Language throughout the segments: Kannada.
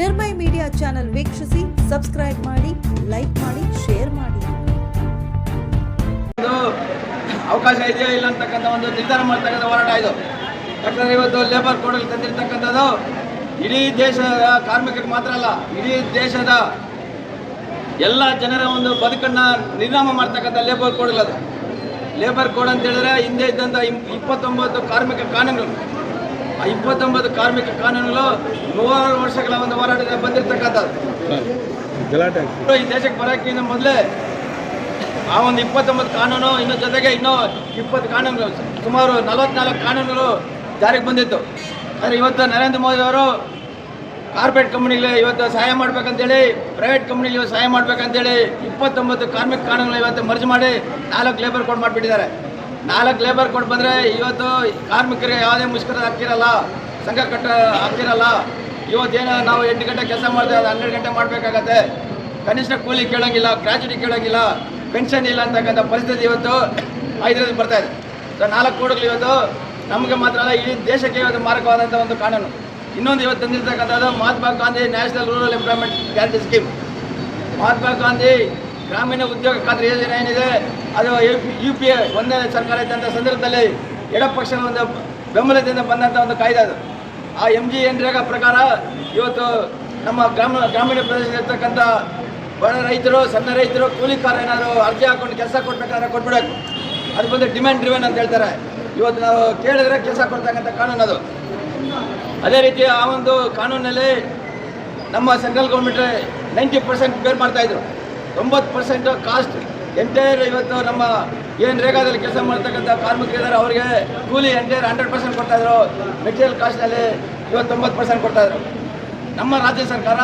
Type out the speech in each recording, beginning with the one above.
ನಿರ್ಮಯ ಮೀಡಿಯಾ ಚಾನೆಲ್ ವೀಕ್ಷಿಸಿ, ಸಬ್ಸ್ಕ್ರೈಬ್ ಮಾಡಿ, ಲೈಕ್ ಮಾಡಿ, ಶೇರ್ ಮಾಡಿ. ಅವಕಾಶ ಇದೆಯೋ ಇಲ್ಲ ಅಂತಕ್ಕಂಥ ಒಂದು ನಿರ್ಧಾರ ಮಾಡ್ತಕ್ಕಂಥ ಹೋರಾಟ ಇದು. ಯಾಕಂದ್ರೆ ಇವತ್ತು ಲೇಬರ್ ಕೋಡಲ್ಲಿ ತಂದಿರ್ತಕ್ಕಂಥದ್ದು ಇಡೀ ದೇಶದ ಕಾರ್ಮಿಕರಿಗೆ ಮಾತ್ರ ಅಲ್ಲ, ಇಡೀ ದೇಶದ ಎಲ್ಲ ಜನರ ಒಂದು ಬದುಕನ್ನು ನಿರ್ನಾಮ ಮಾಡ್ತಕ್ಕಂಥ ಲೇಬರ್ ಕೋಡ್ ಅದು. ಲೇಬರ್ ಕೋಡ್ ಅಂತ ಹೇಳಿದ್ರೆ ಹಿಂದೆ ಇದ್ದಂಥ ಇಪ್ಪತ್ತೊಂಬತ್ತು ಕಾರ್ಮಿಕ ಕಾನೂನು ಇಪ್ಪತ್ತೊಂಬತ್ತು ಕಾರ್ಮಿಕ ಕಾನೂನುಗಳು ನೂರಾರು ವರ್ಷಗಳ ಒಂದು ಹೋರಾಟದಿಂದ ಬಂದಿರತಕ್ಕಂಥದ್ದು. ಈ ದೇಶಕ್ಕೆ ಬರೋಕ್ಕಿಂತ ಮೊದಲೇ ಆ ಒಂದು ಇಪ್ಪತ್ತೊಂಬತ್ತು ಕಾನೂನು ಇನ್ನು ಜೊತೆಗೆ ಇನ್ನೂ ಇಪ್ಪತ್ತು ಕಾನೂನುಗಳು ಸುಮಾರು ನಲವತ್ನಾಲ್ಕು ಕಾನೂನುಗಳು ಜಾರಿಗೆ ಬಂದಿತ್ತು. ಆದರೆ ಇವತ್ತು ನರೇಂದ್ರ ಮೋದಿ ಅವರು ಕಾರ್ಪೊರೇಟ್ ಕಂಪ್ನಿಗೆ ಇವತ್ತು ಸಹಾಯ ಮಾಡ್ಬೇಕಂತೇಳಿ ಪ್ರೈವೇಟ್ ಕಂಪ್ನಿಗೆ ಇವತ್ತು ಸಹಾಯ ಮಾಡ್ಬೇಕಂತೇಳಿ ಇಪ್ಪತ್ತೊಂಬತ್ತು ಕಾರ್ಮಿಕ ಕಾನೂನುಗಳು ಇವತ್ತು ಮರ್ಜಿ ಮಾಡಿ ನಾಲ್ಕು ಲೇಬರ್ ಕೋಡ್ ಮಾಡಿಬಿಟ್ಟಿದ್ದಾರೆ. ನಾಲ್ಕು ಲೇಬರ್ ಕೊಟ್ಟು ಬಂದರೆ ಇವತ್ತು ಕಾರ್ಮಿಕರಿಗೆ ಯಾವುದೇ ಮುಷ್ಕರ ಹಾಕ್ತಿರಲ್ಲ ಸಂಘ ಕಟ್ಟ ಹಾಕ್ತಿರಲ್ಲ ಇವತ್ತೇನು ನಾವು ಎಂಟು ಗಂಟೆ ಕೆಲಸ ಮಾಡ್ತೇವೆ, ಅದು ಹನ್ನೆರಡು ಗಂಟೆ ಮಾಡಬೇಕಾಗತ್ತೆ. ಕನಿಷ್ಠ ಕೂಲಿ ಕೇಳೋಂಗಿಲ್ಲ ಗ್ರಾಚ್ಯುಟಿ ಕೇಳೋಂಗಿಲ್ಲ ಪೆನ್ಷನ್ ಇಲ್ಲ ಅಂತಕ್ಕಂಥ ಪರಿಸ್ಥಿತಿ ಇವತ್ತು ಐದರಲ್ಲಿ ಬರ್ತಾ ಇದೆ. ಸೊ ನಾಲ್ಕು ಕೋಟಿಗಳು ಇವತ್ತು ನಮಗೆ ಮಾತ್ರ ಅಲ್ಲ, ಇಡೀ ದೇಶಕ್ಕೆ ಇವತ್ತು ಮಾರಕವಾದಂಥ ಒಂದು ಕಾನೂನು. ಇನ್ನೊಂದು ಇವತ್ತು ತಂದಿರ್ತಕ್ಕಂಥದ್ದು Mahatma Gandhi national rural employment guarantee scheme. Mahatma Gandhi ಗ್ರಾಮೀಣ ಉದ್ಯೋಗ ಖಾತ್ರಿ ಯೋಜನೆ ಏನಿದೆ ಅದು ಯು ಪಿ ಎ ಒಂದೇ ಸರ್ಕಾರ ಇದ್ದಂಥ ಸಂದರ್ಭದಲ್ಲಿ ಎಡಪಕ್ಷದ ಒಂದು ಬೆಂಬಲದಿಂದ ಬಂದಂಥ ಒಂದು ಕಾಯ್ದೆ ಅದು. ಆ ಎಂ ಜಿ ಎನ್ರೇಗಾ ಪ್ರಕಾರ ಇವತ್ತು ನಮ್ಮ ಗ್ರಾಮ, ಗ್ರಾಮೀಣ ಪ್ರದೇಶದಲ್ಲಿರ್ತಕ್ಕಂಥ ಬಡ ರೈತರು, ಸಣ್ಣ ರೈತರು ಕೂಲಿಕಾರ ಏನಾದರೂ ಅರ್ಜಿ ಹಾಕೊಂಡು ಕೆಲಸ ಕೊಡ್ಬೇಕಾದ್ರೆ ಕೊಟ್ಬಿಡಬೇಕು. ಅದು ಬಂದು ಡಿಮ್ಯಾಂಡ್ ಡ್ರಿವನ್ ಅಂತ ಹೇಳ್ತಾರೆ. ಇವತ್ತು ನಾವು ಕೇಳಿದ್ರೆ ಕೆಲಸ ಕೊಡ್ತಕ್ಕಂಥ ಕಾನೂನು ಅದು. ಅದೇ ರೀತಿ ಆ ಒಂದು ಕಾನೂನಲ್ಲಿ ನಮ್ಮ central government ninety percent bear ಮಾಡ್ತಾಯಿದ್ರು ತೊಂಬತ್ತು ಪರ್ಸೆಂಟ್ ಕಾಸ್ಟ್ ಎಂಟೈರ್ ಇವತ್ತು ನಮ್ಮ ಏನು ರೇಗಾದಲ್ಲಿ ಕೆಲಸ ಮಾಡ್ತಕ್ಕಂಥ ಕಾರ್ಮಿಕರಿದ್ದಾರೆ ಅವರಿಗೆ ಕೂಲಿ ಎಂಟೈರ್ ಹಂಡ್ರೆಡ್ ಪರ್ಸೆಂಟ್ ಕೊಡ್ತಾಯಿದ್ರು ಮೆಟೀರಿಯಲ್ ಕಾಸ್ಟ್ನಲ್ಲಿ ಇವತ್ತು ತೊಂಬತ್ತು ಪರ್ಸೆಂಟ್ ಕೊಡ್ತಾಯಿದ್ರು ನಮ್ಮ ರಾಜ್ಯ ಸರ್ಕಾರ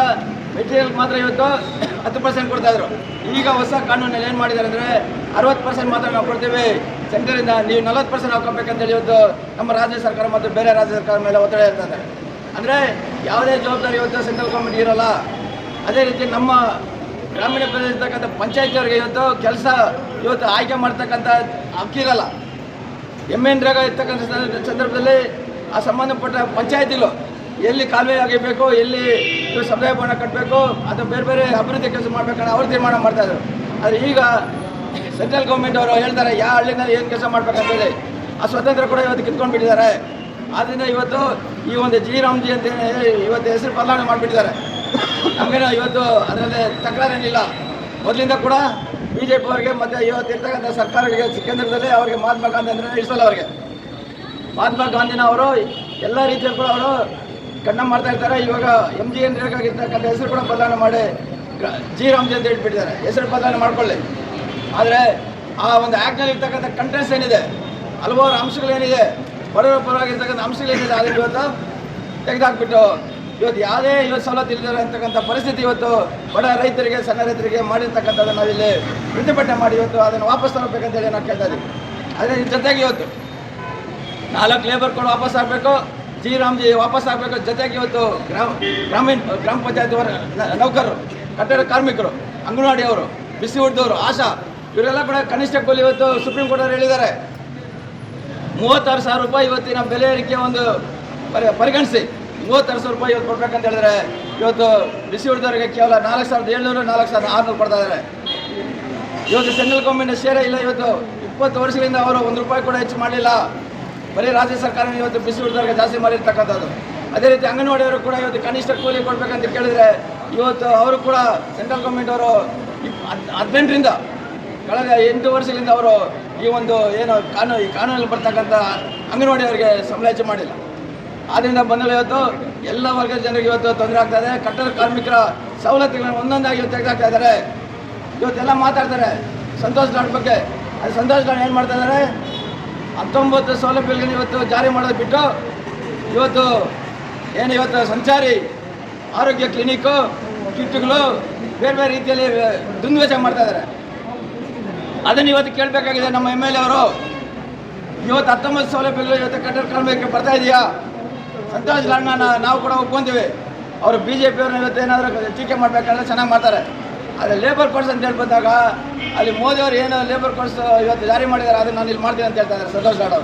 ಮೆಟೀರಿಯಲ್ ಮಾತ್ರ ಇವತ್ತು ಹತ್ತು ಪರ್ಸೆಂಟ್ ಕೊಡ್ತಾಯಿದ್ರು ಈಗ ಹೊಸ ಕಾನೂನಲ್ಲಿ ಏನು ಮಾಡಿದ್ದಾರೆ ಅಂದರೆ ಅರವತ್ತು ಪರ್ಸೆಂಟ್ ಮಾತ್ರ ನಾವು ಕೊಡ್ತೀವಿ. ಸೆಂಟರಿಂದ ನೀವು ನಲವತ್ತು ಪರ್ಸೆಂಟ್ ಹಾಕೋಬೇಕಂತೇಳಿ ಇವತ್ತು ನಮ್ಮ ರಾಜ್ಯ ಸರ್ಕಾರ ಮತ್ತು ಬೇರೆ ರಾಜ್ಯ ಸರ್ಕಾರ ಮೇಲೆ ಒತ್ತಡ ಇರ್ತದೆ ಅಂದರೆ ಯಾವುದೇ ಜವಾಬ್ದಾರಿ ಇವತ್ತು ಸೆಂಟ್ರಲ್ ಗೌರ್ಮೆಂಟ್ ಇರೋಲ್ಲ. ಅದೇ ರೀತಿ ನಮ್ಮ ಗ್ರಾಮೀಣ ಪ್ರದೇಶ ಇರ್ತಕ್ಕಂಥ ಪಂಚಾಯತಿಯವರಿಗೆ ಇವತ್ತು ಕೆಲಸ ಇವತ್ತು ಆಯ್ಕೆ ಮಾಡ್ತಕ್ಕಂಥ ಹಕ್ಕಿರಲ್ಲ ಎಂ ಎನ್ ರಾಗ ಇರ್ತಕ್ಕಂಥ ಸಂದ- ಸಂದರ್ಭದಲ್ಲಿ ಆ ಸಂಬಂಧಪಟ್ಟ ಪಂಚಾಯತಿಗಳು ಎಲ್ಲಿ ಕಾಲುವೆ ಆಗಿರಬೇಕು ಎಲ್ಲಿ ಸಮುದಾಯ ಭವನ ಕಟ್ಟಬೇಕು, ಅಥವಾ ಬೇರೆ ಬೇರೆ ಅಭಿವೃದ್ಧಿ ಕೆಲಸ ಮಾಡ್ಬೇಕನ್ನ ಅವ್ರು ತೀರ್ಮಾನ ಮಾಡ್ತಾಯಿದ್ರು ಆದರೆ ಈಗ ಸೆಂಟ್ರಲ್ ಗೌರ್ಮೆಂಟ್ ಅವರು ಹೇಳ್ತಾರೆ, ಯಾವ ಹಳ್ಳಿನಲ್ಲಿ ಏನು ಕೆಲಸ ಮಾಡ್ಬೇಕಂತೇಳಿ ಆ ಸ್ವತಂತ್ರ ಕೂಡ ಇವತ್ತು ಕಿತ್ಕೊಂಡು ಬಿಟ್ಟಿದ್ದಾರೆ ಆದ್ದರಿಂದ ಇವತ್ತು ಈ ಒಂದು ಜಿ ರಾಮ್ಜಿ ಅಂತ ಹೇಳಿ ಇವತ್ತು ಹೆಸರು ಬದಲಾವಣೆ ಮಾಡಿಬಿಟ್ಟಿದ್ದಾರೆ. ನಮಗೇನೋ ಇವತ್ತು ಅದರಲ್ಲಿ ತಕರಾರೇನಿಲ್ಲ. ಮೊದಲಿಂದ ಕೂಡ ಬಿ ಜೆ ಪಿ ಅವರಿಗೆ ಮತ್ತು ಇವತ್ತು ಇರ್ತಕ್ಕಂಥ ಸರ್ಕಾರಗಳಿಗೆ ಕೇಂದ್ರದಲ್ಲಿ ಅವರಿಗೆ ಮಹಾತ್ಮ ಗಾಂಧಿ ಅಂದ್ರೆ ಇಳಿಸಲ್ಲ ಅವರಿಗೆ. ಮಹಾತ್ಮ ಗಾಂಧಿನ ಅವರು ಎಲ್ಲ ರೀತಿಯಲ್ಲಿ ಕೂಡ ಅವರು ಕಣ್ಣ ಮಾಡ್ತಾ ಇರ್ತಾರೆ. ಇವಾಗ ಎಂ ಜಿ ಎನ್ ರೇಖಾಗಿರ್ತಕ್ಕಂಥ ಹೆಸರು ಕೂಡ ಬದಲಾವಣೆ ಮಾಡಿ ಜಿ ರಾಮ್ಜಿ ಅಂತ ಹೇಳ್ಬಿಟ್ಟಿದ್ದಾರೆ. ಹೆಸರು ಬದಲಾವಣೆ ಮಾಡ್ಕೊಳ್ಳಿ. ಆದರೆ ಆ ಒಂದು ಆ್ಯಕ್ಟ್ನಲ್ಲಿ ಇರ್ತಕ್ಕಂಥ ಕಂಟೆಂಟ್ಸ್ ಏನಿದೆ, ಹಲವಾರು ಅಂಶಗಳೇನಿದೆ ಬಡವರ ಪರವಾಗಿರ್ತಕ್ಕಂಥ ಅಂಶಗಳೇನಿದೆ, ಅದನ್ನು ಇವತ್ತು ತೆಗೆದುಹಾಕ್ಬಿಟ್ಟು ಇವತ್ತು ಯಾವುದೇ ಇವತ್ತು ಸವಲತ್ತು ಇಲ್ಲದೆ ಅಂತಕ್ಕಂಥ ಪರಿಸ್ಥಿತಿ ಇವತ್ತು ಬಡ ರೈತರಿಗೆ, ಸಣ್ಣ ರೈತರಿಗೆ ಮಾಡಿರ್ತಕ್ಕಂಥದ್ದು ನಾವಿಲ್ಲಿ ಪ್ರತಿಭಟನೆ ಮಾಡಿ ಇವತ್ತು ಅದನ್ನು ವಾಪಸ್ ತರಬೇಕಂತೇಳಿ ನಾವು ಕೇಳ್ತಾ ಇದ್ದೀವಿ ಅದೇ ಇದ್ರ ಜೊತೆಗೆ ಇವತ್ತು ನಾಲ್ಕು ಲೇಬರ್ ಕೂಡ ವಾಪಸ್ ಆಗಬೇಕು, ಜಿ ರಾಮ್ಜಿ ವಾಪಸ್ ಆಗಬೇಕು, ಜೊತೆಗೆ ಇವತ್ತು ಗ್ರಾಮ, ಗ್ರಾಮೀಣ, ಗ್ರಾಮ ಪಂಚಾಯತ್ ನೌಕರರು, ಕಟ್ಟಡ ಕಾರ್ಮಿಕರು ಅಂಗನವಾಡಿಯವರು ಬಿಸಿ ಹುಡ್ದವರು ಆಶಾ, ಇವರೆಲ್ಲ ಕೂಡ ಕನಿಷ್ಠ ಕೂಲಿ ಇವತ್ತು ಸುಪ್ರೀಂ ಕೋರ್ಟ್ ಅವರು ಹೇಳಿದ್ದಾರೆ. ಮೂವತ್ತಾರು ಸಾವಿರ ರೂಪಾಯಿ ಇವತ್ತಿನ ಬೆಲೆ ಏರಿಕೆ ಒಂದು ಪರಿ, ಪರಿಗಣಿಸಿ. ಮೂವತ್ತಾರು ಸಾವಿರ ರೂಪಾಯಿ ಇವತ್ತು ಕೊಡ್ಬೇಕಂತ ಹೇಳಿದ್ರೆ, ಇವತ್ತು ಬಿಸಿ ಹುಡ್ದವರಿಗೆ ಕೇವಲ ನಾಲ್ಕು ಸಾವಿರದ ಏಳ್ನೂರು, ನಾಲ್ಕು ಸಾವಿರದ ಆರುನೂರು ಕೊಡ್ತಾ ಇದ್ದಾರೆ. ಇವತ್ತು ಸೆಂಟ್ರಲ್ ಗೌರ್ಮೆಂಟ್ ಶೇರೇ ಇಲ್ಲ, ಇವತ್ತು ಇಪ್ಪತ್ತು ವರ್ಷಗಳಿಂದ ಅವರು ಒಂದು ರೂಪಾಯಿ ಕೂಡ ಹೆಚ್ಚು ಮಾಡಲಿಲ್ಲ. ಬರೀ ರಾಜ್ಯ ಸರ್ಕಾರ ಇವತ್ತು ಬಿಸಿ ಹುಡುಗರಿಗೆ ಜಾಸ್ತಿ ಮಾಡಿರ್ತಕ್ಕಂಥದ್ದು. ಅದೇ ರೀತಿ ಅಂಗನವಾಡಿಯವರು ಕೂಡ ಇವತ್ತು ಕನಿಷ್ಠ ಕೂಲಿ ಕೊಡಬೇಕಂತ ಕೇಳಿದ್ರೆ, ಇವತ್ತು ಅವರು ಕೂಡ ಸೆಂಟ್ರಲ್ ಗೌರ್ಮೆಂಟ್ ಅವರು ಹದಿನೆಂಟರಿಂದ, ಕಳೆದ ಎಂಟು ವರ್ಷಗಳಿಂದ ಅವರು ಈ ಒಂದು ಏನು ಕಾನೂನು ಈ ಕಾನೂನಲ್ಲಿ ಬರ್ತಕ್ಕಂಥ ಅಂಗನವಾಡಿಯವರಿಗೆ ಹೆಚ್ಚು ಮಾಡಿಲ್ಲ. ಆದ್ದರಿಂದ ಬಂದಳು ಇವತ್ತು ಎಲ್ಲ ವರ್ಗದ ಜನರಿಗೆ ಇವತ್ತು ತೊಂದರೆ ಆಗ್ತಾ ಇದೆ. ಕಟ್ಟಡ ಕಾರ್ಮಿಕರ ಸವಲತ್ತುಗಳನ್ನು ಒಂದೊಂದಾಗಿ ಇವತ್ತು ತೆಗೆದಾಕ್ತಾ ಇದ್ದಾರೆ. ಇವತ್ತೆಲ್ಲ ಮಾತಾಡ್ತಾರೆ. ಸಂತೋಷ್ ಲಾಡ್ ಬಗ್ಗೆ. ಅದು ಸಂತೋಷ್ ಲಾಡ್ ಏನು ಮಾಡ್ತಾ ಇದ್ದಾರೆ? ಹತ್ತೊಂಬತ್ತು ಸೌಲಭ್ಯಗಳನ್ನು ಇವತ್ತು ಜಾರಿ ಮಾಡೋದು ಬಿಟ್ಟು ಇವತ್ತು ಏನು ಇವತ್ತು ಸಂಚಾರಿ, ಆರೋಗ್ಯ ಕ್ಲಿನಿಕ್ಕು ಕಿಟ್ಗಳು ಬೇರೆ ಬೇರೆ ರೀತಿಯಲ್ಲಿ ದುಂದುವೆಚ್ಚ ಮಾಡ್ತಾ ಇದ್ದಾರೆ. ಅದನ್ನು ಇವತ್ತು ಕೇಳಬೇಕಾಗಿದೆ ನಮ್ಮ ಎಂ ಎಲ್ ಎ ಅವರು. ಇವತ್ತು ಹತ್ತೊಂಬತ್ತು ಸೌಲಭ್ಯಗಳು ಇವತ್ತು ಕಟ್ಟಡ ಕಾರ್ಮಿಕರಿಗೆ ಬರ್ತಾ ಇದೆಯಾ? ಸಂತೋಷ್ ಲಾಡ್ನ ನಾವು ಕೂಡ ಒಪ್ಕೊಂತೀವಿ. ಅವರು ಬಿ ಜೆ ಪಿಯವ್ರನ್ನ ಇವತ್ತು ಏನಾದರೂ ಟೀಕೆ ಮಾಡಬೇಕಂದ್ರೆ ಚೆನ್ನಾಗಿ ಮಾಡ್ತಾರೆ. ಆದರೆ ಲೇಬರ್ ಕೋರ್ಸ್ ಅಂತ ಹೇಳಿ ಬಂದಾಗ ಅಲ್ಲಿ ಮೋದಿ ಅವರು ಏನು ಲೇಬರ್ ಕೋರ್ಸ್ ಇವತ್ತು ಜಾರಿ ಮಾಡಿದ್ದಾರೆ ಅದನ್ನು ನಾನು ಇಲ್ಲಿ ಮಾಡ್ತೀನಿ ಅಂತ ಹೇಳ್ತಾ ಇದ್ದಾರೆ ಸಂತೋಷ್ ಅವರು.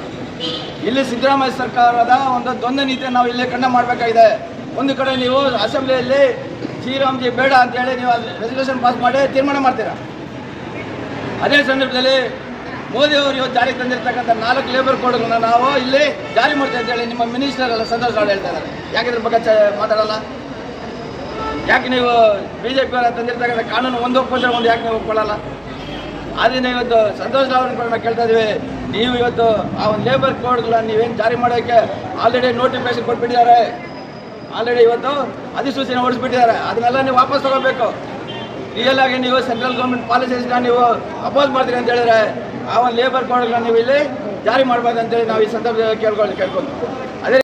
ಇಲ್ಲಿ ಸಿದ್ದರಾಮಯ್ಯ ಸರ್ಕಾರದ ಒಂದು ದ್ವಂದ್ವ ನೀತಿಯನ್ನು ನಾವು ಇಲ್ಲೇ ಕಂಡ ಮಾಡಬೇಕಾಗಿದೆ. ಒಂದು ಕಡೆ ನೀವು ಅಸೆಂಬ್ಲಿಯಲ್ಲಿ ಶ್ರೀರಾಮ್ಜಿ ಬೇಡ ಅಂತೇಳಿ ನೀವು ರೆಸಲ್ಯೂಷನ್ ಪಾಸ್ ಮಾಡಿ ತೀರ್ಮಾನ ಮಾಡ್ತೀರಾ? ಅದೇ ಸಂದರ್ಭದಲ್ಲಿ ಮೋದಿ ಅವರು ಇವತ್ತು ಜಾರಿಗೆ ತಂದಿರತಕ್ಕಂಥ ನಾಲ್ಕು ಲೇಬರ್ ಕೋಡ್ಗಳನ್ನ ನಾವು ಇಲ್ಲಿ ಜಾರಿ ಮಾಡ್ತೀವಿ ಅಂತೇಳಿ ನಿಮ್ಮ ಮಿನಿಸ್ಟರ್ ಎಲ್ಲ ಸಂತೋಷ್ ಗೌಡ ಹೇಳ್ತಾ ಇದ್ದಾರೆ. ಯಾಕೆ ಇದ್ರ ಬಗ್ಗೆ ಮಾತಾಡಲ್ಲ? ಯಾಕೆ ನೀವು ಬಿ ಜೆ ಪಿ ತಂದಿರ್ತಕ್ಕಂಥ ಕಾನೂನು ಒಂದು ಒಪ್ಪಂದ್ರೆ ಒಂದು ಯಾಕೆ ನೀವು ಒಪ್ಕೊಳ್ಳಲ್ಲ? ಆದ್ದರಿಂದ ಇವತ್ತು ಸಂತೋಷ್ ನಾವು ಕೇಳ್ತಾ ಇದೀವಿ ನೀವು ಇವತ್ತು ಆ ಒಂದು ಲೇಬರ್ ಕೋಡ್ಗಳನ್ನ ನೀವೇನು ಜಾರಿ ಮಾಡೋಕ್ಕೆ ಆಲ್ರೆಡಿ ನೋಟಿಫಿಕೇಶನ್ ಕೊಟ್ಬಿಟ್ಟಿದ್ದಾರೆ. ಆಲ್ರೆಡಿ ಇವತ್ತು ಅಧಿಸೂಚನೆ ಹೊಡಿಸ್ಬಿಟ್ಟಿದ್ದಾರೆ ಅದನ್ನೆಲ್ಲ ನೀವು ವಾಪಸ್ ತಗೋಬೇಕು. ರಿಯಲ್ ಆಗಿ ನೀವು ಸೆಂಟ್ರಲ್ ಗೌರ್ಮೆಂಟ್ ಪಾಲಿಸೀಸ್ನ ನೀವು ಅಪೋಸ್ ಮಾಡ್ತೀರಿ ಅಂತ ಹೇಳಿದ್ರೆ ಆ ಒಂದು ಲೇಬರ್ ಕೋಡ್ಗಳನ್ನ ನೀವು ಇಲ್ಲಿ ಜಾರಿ ಮಾಡಬೇಕಂತೇಳಿ ನಾವು ಈ ಸಂದರ್ಭದಲ್ಲಿ ಕೇಳ್ಕೊಳ್ಳಿ ಕೇಳ್ಕೊಂಡು ಅದೇ